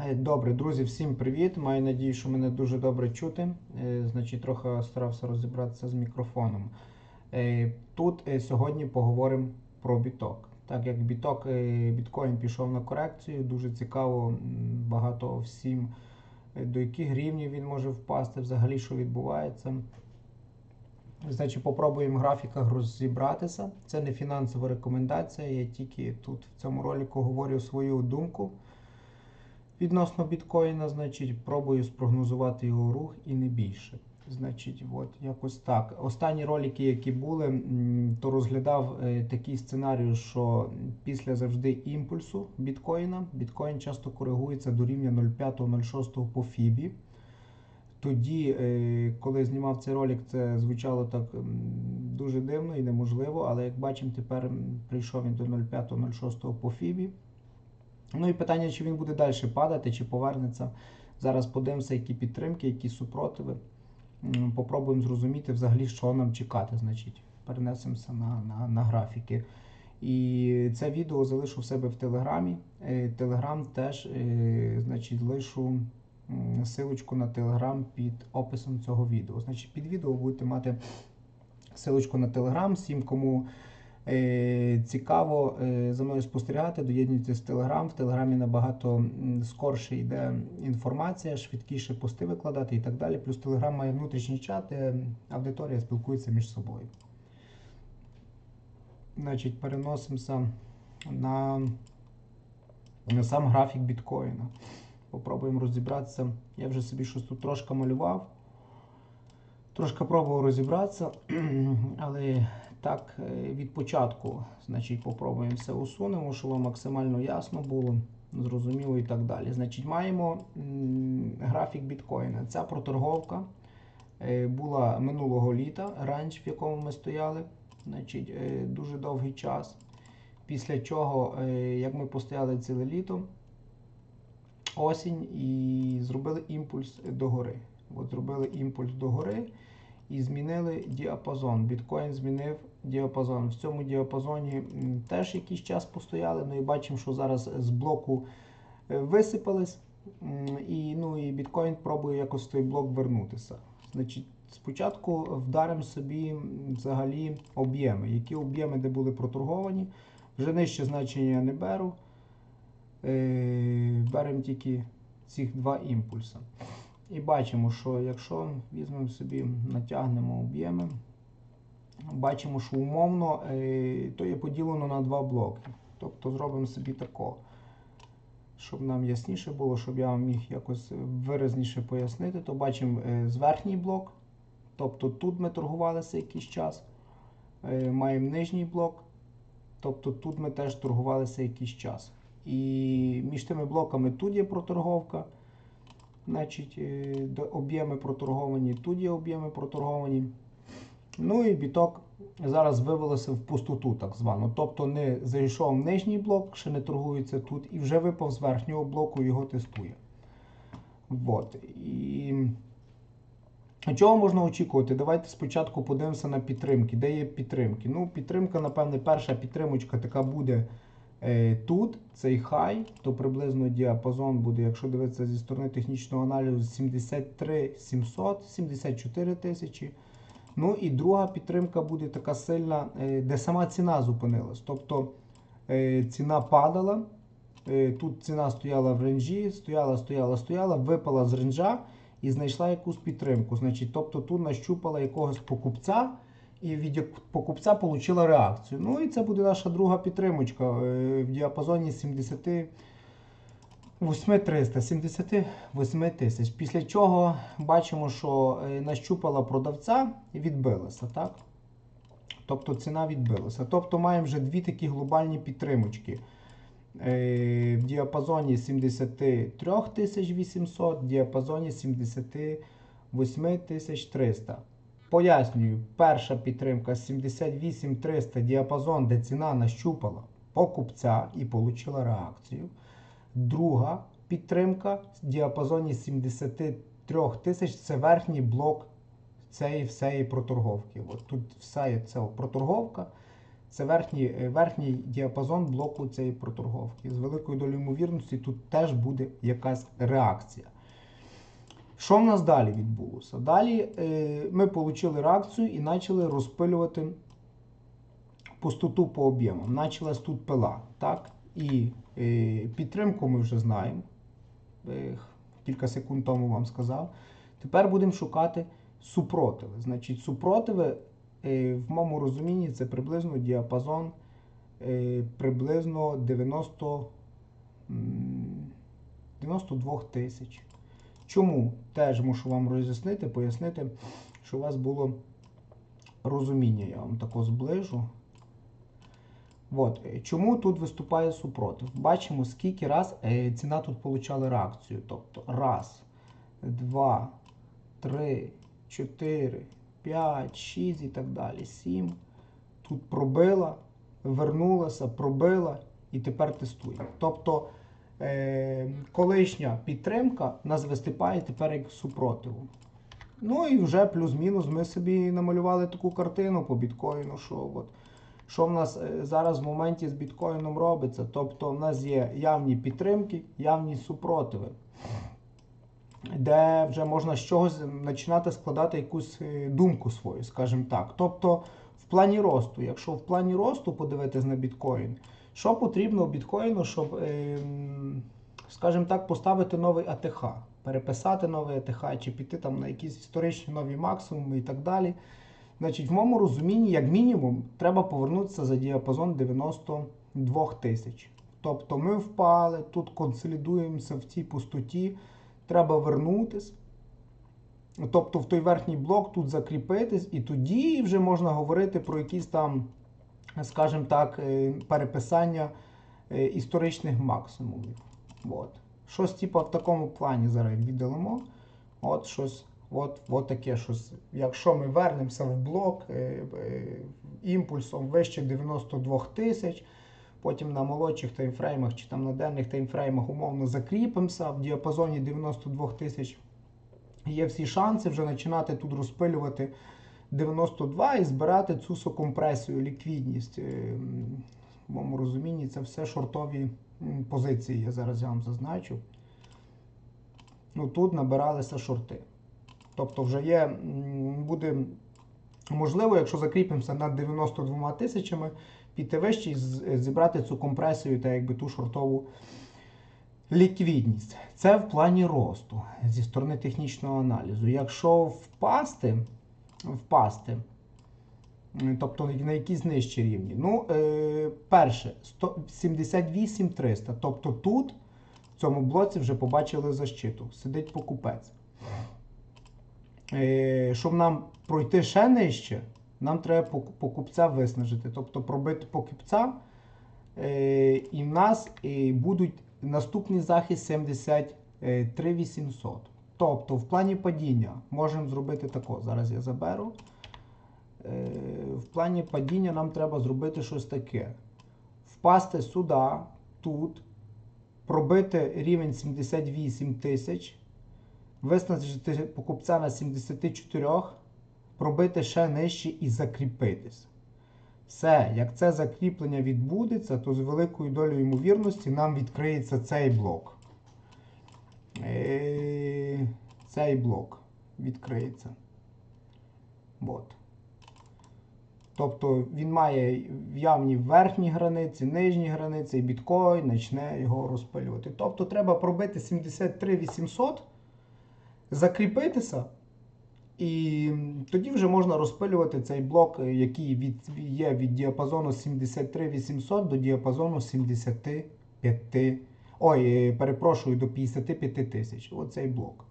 Е, Добре, друзі, всім привіт. Маю надію, що мене дуже добре чути. Е, Значить, трохи старався розібратися з мікрофоном. Е, Тут сьогодні поговоримо про біток. Так як біток, біткоін пішов на корекцію, дуже цікаво багато всім, до яких рівнів він може впасти, взагалі що відбувається. Значить, попробуємо в графіках розібратися. Це не фінансова рекомендація. Я тільки тут в цьому ролику говорю свою думку відносно біткоїна, значить, пробую спрогнозувати його рух і не більше. Значить, от якось так. Останні ролики, які були, то розглядав е, такий сценарій, що після завжди імпульсу біткоїна біткоін часто коригується до рівня 0,5-0,6 по фібі. Тоді, е, коли знімав цей ролик, це звучало так дуже дивно і неможливо, але як бачимо, тепер прийшов він до 0,5-0,6 по фібі. Ну і питання, чи він буде далі падати, чи повернеться. Зараз подивимося, які підтримки, які супротиви. Попробуємо зрозуміти взагалі, що нам чекати. Значить, перенесемося на, на, на графіки. І це відео залишу в себе в Телеграмі. Е, Телеграм теж, е, значить, лишу силочку на Телеграм під описом цього відео. Значить, під відео будете мати силочку на Телеграм. Всім, кому Цікаво е, за мною спостерігати, доєднуйтесь в Телеграм. В Телеграмі набагато скорше йде інформація, швидкіше пости викладати і так далі. Плюс Телеграм має внутрішній чат, де аудиторія спілкується між собою. Значить, переносимося на, на сам графік біткоїна. Попробуємо розібратися. Я вже собі щось тут трошки малював. Трошки пробував розібратися, але так, е, від початку, значить, попробуємо все усунемо, щоб максимально ясно було, зрозуміло і так далі. Значить, маємо графік біткоїна. Ця проторговка е, була минулого літа, ранч, в якому ми стояли, значить, е, дуже довгий час. Після чого, як ми постояли ціле літо, осінь і зробили імпульс догори. От зробили імпульс догори і змінили діапазон. Біткоін змінив діапазон. В цьому діапазоні теж якийсь час постояли. Ну і бачимо, що зараз з блоку е, висипались. І, ну, і біткоін пробує якось той блок вернутися. Значить, спочатку вдаримо собі взагалі об'єми. Які об'єми, де були проторговані. Вже нижче значення я не беру. Е, Беремо тільки цих два імпульси. І бачимо, що якщо візьмемо собі, натягнемо об'єми, бачимо, що умовно е, то є поділено на два блоки. Тобто зробимо собі тако, щоб нам ясніше було, щоб я вам міг якось виразніше пояснити, то бачимо е, зверхній блок. Тобто тут ми торгувалися якийсь час. Е, Маємо нижній блок. Тобто тут ми теж торгувалися якийсь час. І між тими блоками тут є проторговка. Значить, об'єми проторговані, тут є об'єми проторговані. Ну і біток зараз вивелося в пустоту, так звану. Тобто не зайшов в нижній блок, ще не торгується тут, і вже випав з верхнього блоку, його тестує. От. І чого можна очікувати? Давайте спочатку подивимося на підтримки. Де є підтримки? Ну, підтримка, напевне, перша підтримочка така буде е, тут, цей хай, то приблизно діапазон буде, якщо дивитися зі сторони технічного аналізу, 73 700, 74 тисячі. Ну і друга підтримка буде така сильна, е, де сама ціна зупинилась. Тобто е, ціна падала, е, тут ціна стояла в ренжі, стояла, стояла, стояла, випала з ренжа і знайшла якусь підтримку. Значить, тобто тут нащупала якогось покупця і від покупця отримала реакцію. Ну і це буде наша друга підтримочка в діапазоні 70. 8300, 78 тисяч. Після чого бачимо, що е, нащупала продавця і відбилася, так? Тобто ціна відбилася. Тобто маємо вже дві такі глобальні підтримочки. Е, В діапазоні 73 800, в діапазоні 78 300. Пояснюю, перша підтримка 78 300 діапазон, де ціна нащупала покупця і отримала реакцію. Друга підтримка в діапазоні 73 тисяч це верхній блок цієї всієї проторговки. От тут вся ця проторговка. Це верхній, е, верхній діапазон блоку цієї проторговки. З великою долею ймовірності тут теж буде якась реакція. Що в нас далі відбулося? Далі е, ми отримали реакцію і почали розпилювати пустоту по об'ємам. Началась тут пила. Так? І підтримку ми вже знаємо. Е, кілька секунд тому вам сказав. Тепер будемо шукати супротиви. Значить, супротиви, е, в моєму розумінні, це приблизно діапазон е, приблизно 90, 92 тисяч. Чому? Теж мушу вам роз'яснити, пояснити, що у вас було розуміння. Я вам тако зближу. От. е, Чому тут виступає супротив? Бачимо, скільки раз е, ціна тут отримала реакцію. Тобто раз, два, три, чотири, п'ять, шість і так далі. Сім. Тут пробила, вернулася, пробила і тепер тестуємо. Тобто е, колишня підтримка нас виступає тепер як супротиву. Ну і вже плюс-мінус ми собі намалювали таку картину по біткоїну, що от. Що в нас е, зараз в моменті з біткоїном робиться? Тобто в нас є явні підтримки, явні супротиви, де вже можна з чогось починати складати якусь е, думку свою, скажімо так. Тобто в плані росту, якщо в плані росту подивитись на біткоін, що потрібно біткоїну, щоб, е, скажімо так, поставити новий АТХ, переписати новий АТХ чи піти там на якісь історичні нові максимуми і так далі. Значить, в моєму розумінні, як мінімум, треба повернутися за діапазон 92 тисяч. Тобто ми впали, тут консолідуємося в цій пустоті, треба вернутись. Тобто в той верхній блок тут закріпитись, і тоді вже можна говорити про якісь там, скажімо так, е, переписання е, історичних максимумів. От. Щось типу в такому плані зараз віддалимо. От щось. От, от таке щось. Якщо ми вернемося в блок е, е, імпульсом вище 92 тисяч, потім на молодших таймфреймах чи там на денних таймфреймах умовно закріпимося в діапазоні 92 тисяч, є всі шанси вже починати тут розпилювати 92 і збирати цю сокомпресію, ліквідність. Е, В моєму розумінні це все шортові позиції. Я зараз я вам зазначу. Ну, Тут набиралися шорти. Тобто вже є, буде можливо, якщо закріпимося над 92 тисячами, піти вище і зібрати цю компресію та якби ту шортову ліквідність. Це в плані росту зі сторони технічного аналізу. Якщо впасти, впасти, тобто на якісь нижчі рівні. Ну, е, перше, 100 78 300. Тобто тут, в цьому блоці, вже побачили защиту. Сидить покупець. Е, щоб нам пройти ще нижче, нам треба покупця виснажити. Тобто пробити покупця, е, і в нас е, будуть наступний захист 73 800. Тобто, в плані падіння можемо зробити тако. Зараз я заберу. В плані падіння нам треба зробити щось таке. Впасти сюди, тут, пробити рівень 78 тисяч виснажити покупця на 74, пробити ще нижче і закріпитись. Все, як це закріплення відбудеться, то з великою долею ймовірності нам відкриється цей блок. Е, Цей блок відкриється. От. Тобто він має явні верхні границі, нижні границі, і біткоін почне його розпилювати. Тобто треба пробити 73 800 закріпитися, і тоді вже можна розпилювати цей блок, який від, є від діапазону 73 800 до діапазону 75. Ой, е, перепрошую, до 55 тисяч. Оцей блок.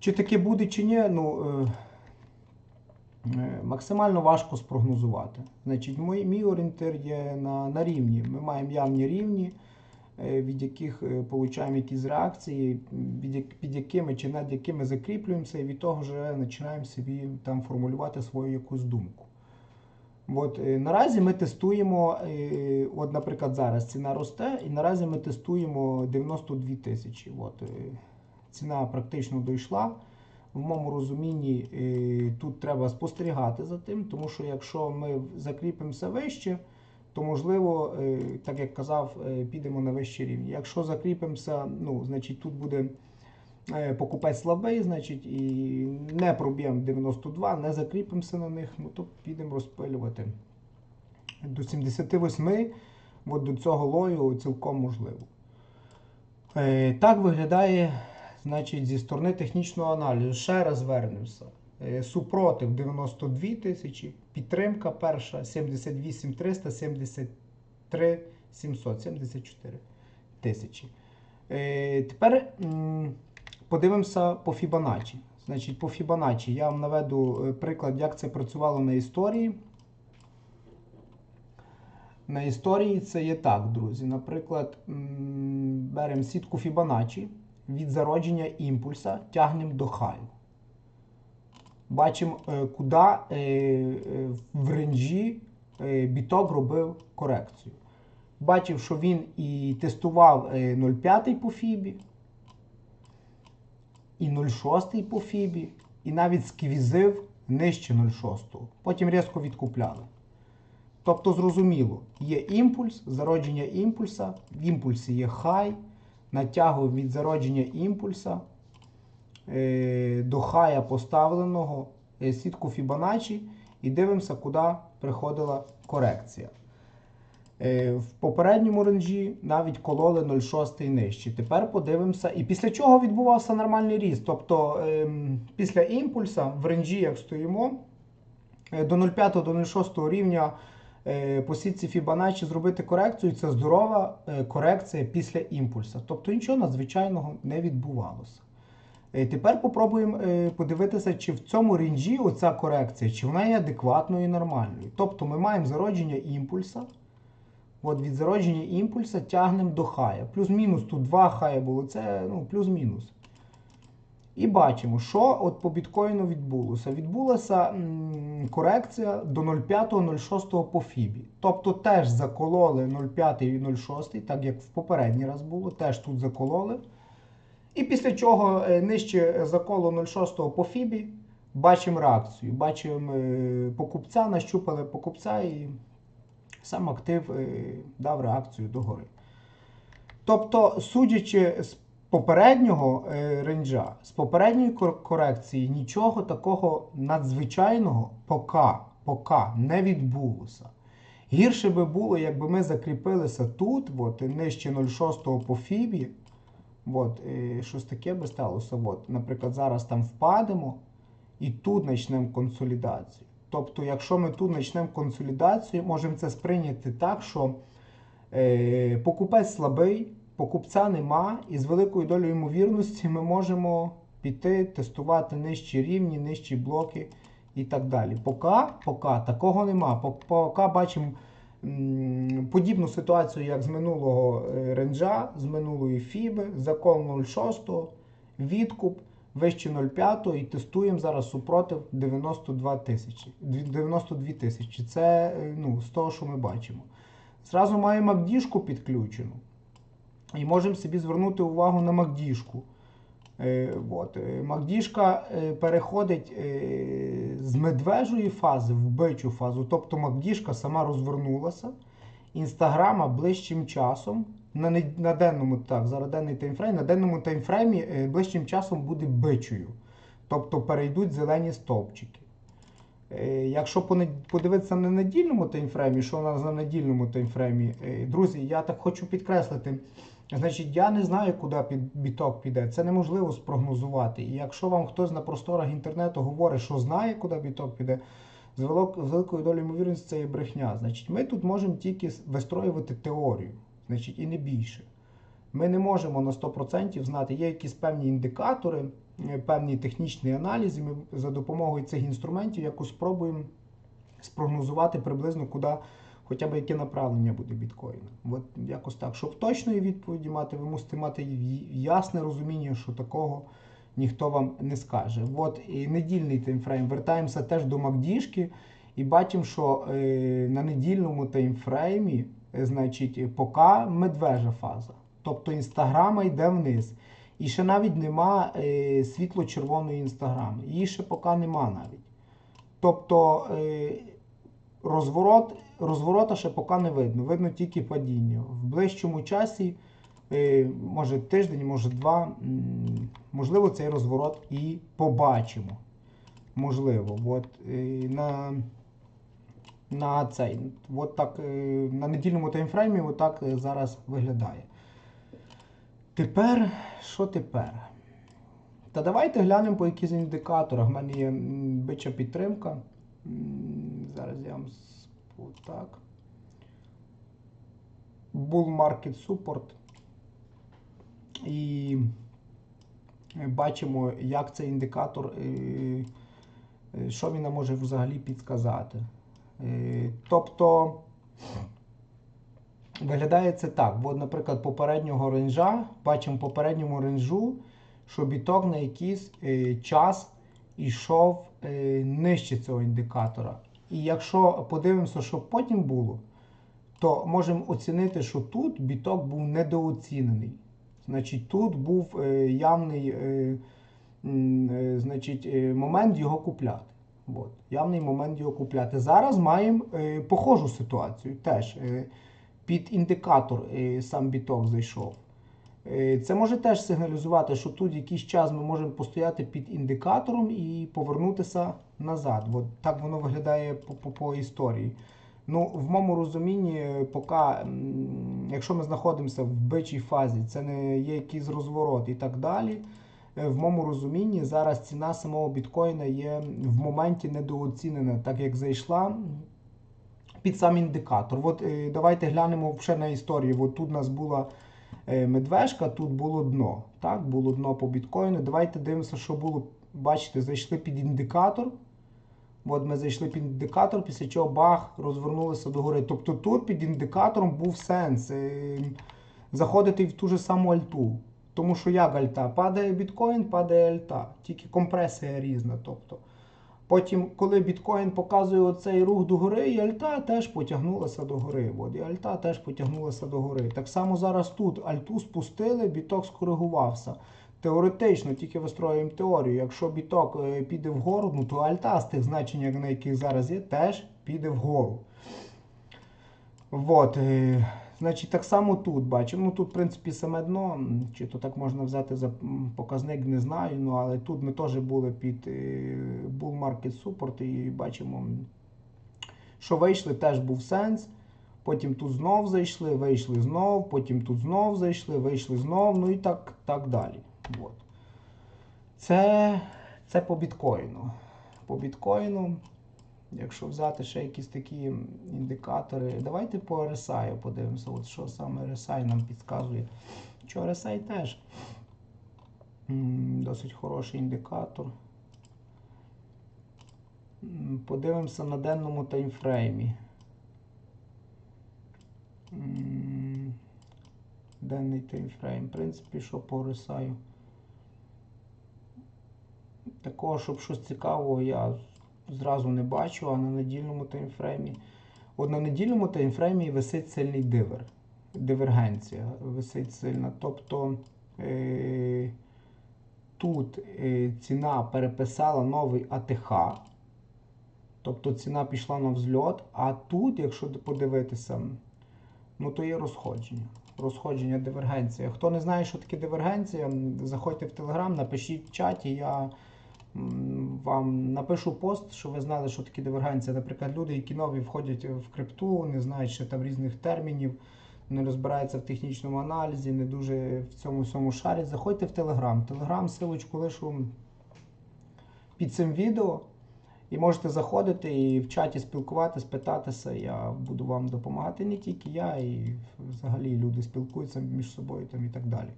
Чи таке буде, чи ні, ну, е, е, максимально важко спрогнозувати. Значить, мій, мій орієнтир є на, на рівні. Ми маємо явні рівні від яких е, получаємо якісь реакції, під якими чи над якими закріплюємося, і від того вже починаємо собі там формулювати свою якусь думку. От, е, наразі ми тестуємо, е, от, наприклад, зараз ціна росте, і наразі ми тестуємо 92 тисячі. От, е, ціна практично дійшла. в моєму розумінні е, тут треба спостерігати за тим, тому що якщо ми закріпимося вище, то можливо, е, так як казав, е, підемо на вищий рівень. Якщо закріпимося, ну, значить тут буде е, покупець слабий, значить, і не проб'ємо 92, не закріпимося на них, ну то підемо розпилювати. До 78 от до цього лою цілком можливо. Так виглядає значить, зі сторони технічного аналізу. Ще раз вернемося. Е, Супротив 92 тисячі, підтримка перша 78 300, 73 700, 74 тисячі. Е, Тепер подивимося по Fibonacci. Значить, по Fibonacci я вам наведу е, приклад, як це працювало на історії. На історії це є так, друзі. Наприклад, беремо сітку Fibonacci від зародження імпульса тягнемо до хаю. Бачимо, е, куди е, е, в ренжі е, біток робив корекцію. Бачив, що він і тестував е, 0,5 по фібі, і 0,6 по фібі, і навіть сквізив нижче 0,6. Потім різко відкупляли. Тобто, зрозуміло, є імпульс, зародження імпульса, в імпульсі є хай, натягуємо від зародження імпульса до хая поставленого е, сітку Fibonacci і дивимося, куди приходила корекція. Е, В попередньому ренжі навіть кололи 0,6 нижче. Тепер подивимося. І після чого відбувався нормальний ріст. Тобто ем, після імпульса в ренжі, як стоїмо, е, до 0,5 до 0,6 рівня е, по сітці Fibonacci зробити корекцію, це здорова е, корекція після імпульса. Тобто нічого надзвичайного не відбувалося. Е, Тепер попробуємо е, подивитися, чи в цьому ренжі оця корекція, чи вона є адекватною і нормальною. Тобто ми маємо зародження імпульса. От від зародження імпульса тягнемо до хая. Плюс-мінус тут два хая було, це ну, плюс-мінус. І бачимо, що от по біткоїну відбулося. Відбулася м, корекція до 0,5-0,6 по фібі. Тобто теж закололи 0,5 і 0,6, так як в попередній раз було, теж тут закололи. І після чого е, нижче заколу 0,6 по фібі бачимо реакцію. Бачимо е, покупця, нащупали покупця і сам актив е, дав реакцію догори. Тобто, судячи з попереднього ренджа, з попередньої корекції, нічого такого надзвичайного поки, поки не відбулося. Гірше би було, якби ми закріпилися тут, от, нижче 0,6 по фібі. От, е, щось таке би сталося. От, наприклад, зараз там впадемо і тут почнемо консолідацію. Тобто, якщо ми тут почнемо консолідацію, можемо це сприйняти так, що е, покупець слабий, покупця нема, і з великою долею ймовірності ми можемо піти, тестувати нижчі рівні, нижчі блоки і так далі. Поки, поки такого нема. Поки бачимо подібну ситуацію, як з минулого е, ренджа, з минулої фіби, закон 0,6, відкуп вище 0,5 і тестуємо зараз супротив 92 тисячі. 92 тисячі. Це е, ну, з того, що ми бачимо. Зразу маємо MACD підключену. І можемо собі звернути увагу на MACD. Е, от. е, е, переходить з медвежої фази в бичу фазу. Тобто MACD сама розвернулася. Інстаграма ближчим часом на, не- на денному так, зараз денний таймфрейм, на денному таймфреймі ближчим часом буде бичою. Тобто перейдуть зелені стовпчики. Якщо подивитися на недільному таймфреймі, що у нас на недільному таймфреймі, друзі, я так хочу підкреслити. Значить, я не знаю, куди під біток піде. Це неможливо спрогнозувати. І якщо вам хтось на просторах інтернету говорить, що знає, куди біток піде, з великою долею ймовірності це є брехня. Значить, ми тут можемо тільки вистроювати теорію, значить, і не більше. Ми не можемо на 100% знати, є якісь певні індикатори, е, певні технічні аналізи. Ми за допомогою цих інструментів якось спробуємо спрогнозувати приблизно, куди хоча б яке направлення буде біткоїна. От якось так. Щоб точної відповіді мати, ви мусите мати ясне розуміння, що такого ніхто вам не скаже. От і недільний таймфрейм. Вертаємося теж до Макдішки і бачимо, що е, на недільному таймфреймі, е, значить, поки медвежа фаза. Тобто інстаграма йде вниз. І ще навіть нема е, світло-червоної інстаграм. Її ще поки нема навіть. Тобто е, розворот, розворота ще поки не видно. Видно тільки падіння. В ближчому часі, е, може тиждень, може два, можливо, цей розворот і побачимо. Можливо. От, е, на, на цей, от так, е, на недільному таймфреймі отак зараз виглядає. Тепер, що тепер? Та давайте глянемо по якихось індикаторах. У мене є бича підтримка. Зараз я вам так. Bull Market Support. І бачимо, як цей індикатор, е, е, що він нам може взагалі підказати. Е, Тобто виглядає це так. От, наприклад, попереднього ренжа, бачимо попередньому ренжу, що біток на якийсь час йшов е, нижче цього індикатора. І якщо подивимося, що потім було, то можемо оцінити, що тут біток був недооцінений. Значить, тут був е, явний е, е, значить, момент його купляти. От, явний момент його купляти. Зараз маємо похожу ситуацію. Теж під індикатор сам біток зайшов. Це може теж сигналізувати, що тут якийсь час ми можемо постояти під індикатором і повернутися назад. От так воно виглядає по, по, по історії. Ну, в моєму розумінні, е, поки, якщо ми знаходимося в бичій фазі, це не є якийсь розворот і так далі. е, В моєму розумінні зараз ціна самого біткоїна є в моменті недооцінена, так як зайшла під сам індикатор. От е, давайте глянемо ще на історію. От тут у нас була медвежка, тут було дно. Так, було дно по біткоїну. Давайте дивимося, що було. Бачите, зайшли під індикатор. От ми зайшли під індикатор, після чого бах, розвернулися догори. Тобто тут під індикатором був сенс е, заходити в ту ж саму альту. Тому що як альта? Падає біткоін, падає альта. Тільки компресія різна. Тобто. Потім, коли біткоін показує оцей рух догори, і альта теж потягнулася догори. От, і альта теж потягнулася догори. Так само зараз тут альту спустили, біток скоригувався. Теоретично, тільки вистроюємо теорію. Якщо біток е, піде вгору, ну то альта з тих значень, на яких зараз є, теж піде вгору. Вот, е, значить, так само тут бачимо. Ну тут, в принципі, саме дно, чи то так можна взяти за показник, не знаю. Ну, але тут ми теж були під Bull Market Support і бачимо, що вийшли, теж був сенс. Потім тут знов зайшли, вийшли знов, потім тут знов зайшли, вийшли знов, ну і так, так далі. От. Це, це по біткоїну. По біткоїну, якщо взяти ще якісь такі індикатори, давайте по RSI подивимося, от що саме RSI нам підказує. Що RSI теж досить хороший індикатор. Подивимося на денному таймфреймі. М, Денний таймфрейм. В принципі, що по RSI. Такого, щоб щось цікавого, я зразу не бачу, а на недільному таймфреймі. От на недільному таймфреймі висить сильний дивер. Дивергенція висить сильна. Тобто е- тут е- ціна переписала новий АТХ. Тобто ціна пішла на взльот, а тут, якщо подивитися, ну то є розходження. Розходження, дивергенція. Хто не знає, що таке дивергенція, заходьте в Телеграм, напишіть в чаті, я вам напишу пост, що ви знали, що таке дивергенція. Наприклад, люди, які нові входять в крипту, не знають ще там різних термінів, не розбираються в технічному аналізі, не дуже в цьому всьому шарять. Заходьте в Телеграм. Телеграм, силочку лишу під цим відео. І можете заходити і в чаті спілкуватися, питатися. Я буду вам допомагати не тільки я, і взагалі люди спілкуються між собою там і так далі.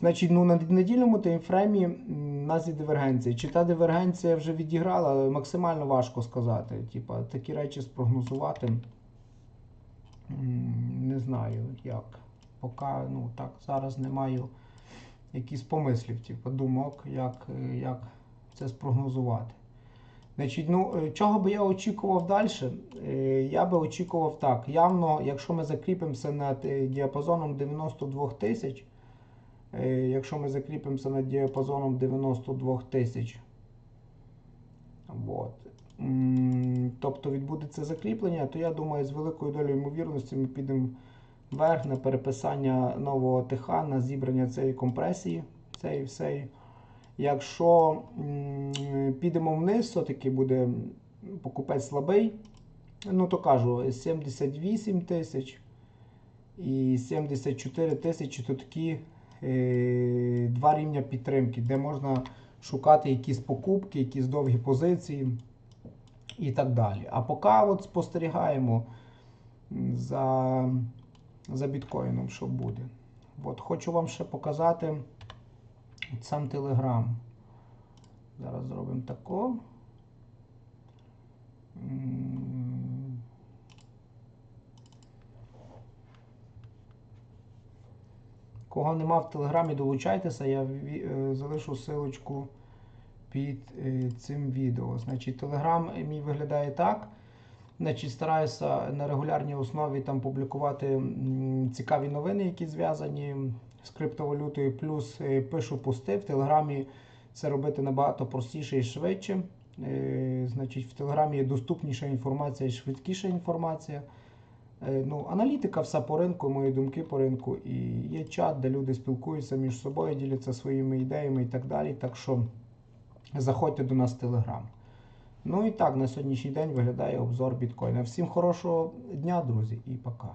Значить, ну на недільному таймфреймі у нас є дивергенція. Чи та дивергенція вже відіграла, максимально важко сказати. Типа, такі речі спрогнозувати. Не знаю як. Поки ну, так, зараз не маю якісь помислів, типу, думок, як, як це спрогнозувати. Значить, ну, е, чого би я очікував далі? Я би очікував так. Явно, якщо ми закріпимося над е, діапазоном 92 тисяч, е, якщо ми закріпимося над діапазоном 92 тисяч. От. Тобто відбудеться закріплення, то я думаю, з великою долею ймовірності ми підемо вверх на переписання нового ТХ, на зібрання цієї компресії. Цієї всеї. Якщо підемо вниз, все-таки буде покупець слабий. Ну, то кажу, 78 тисяч і 74 тисячі то такі е, два рівня підтримки, де можна шукати якісь покупки, якісь довгі позиції і так далі. А поки от спостерігаємо за, за біткоїном, що буде. От, хочу вам ще показати от сам Телеграм. Зараз зробимо тако. Кого нема в Телеграмі, долучайтеся, я е, залишу силочку під е, цим відео. Значить, Телеграм мій виглядає так. Значить, стараюся на регулярній основі там публікувати цікаві новини, які зв'язані з криптовалютою. Плюс е, пишу пости в Телеграмі. Це робити набагато простіше і швидше. Е, Значить, в Телеграмі є доступніша інформація і швидкіша інформація. Е, Ну, аналітика вся по ринку, мої думки по ринку. І є чат, де люди спілкуються між собою, діляться своїми ідеями і так далі. Так що заходьте до нас в Телеграм. Ну і так, на сьогоднішній день виглядає обзор біткоїна. Всім хорошого дня, друзі, і пока.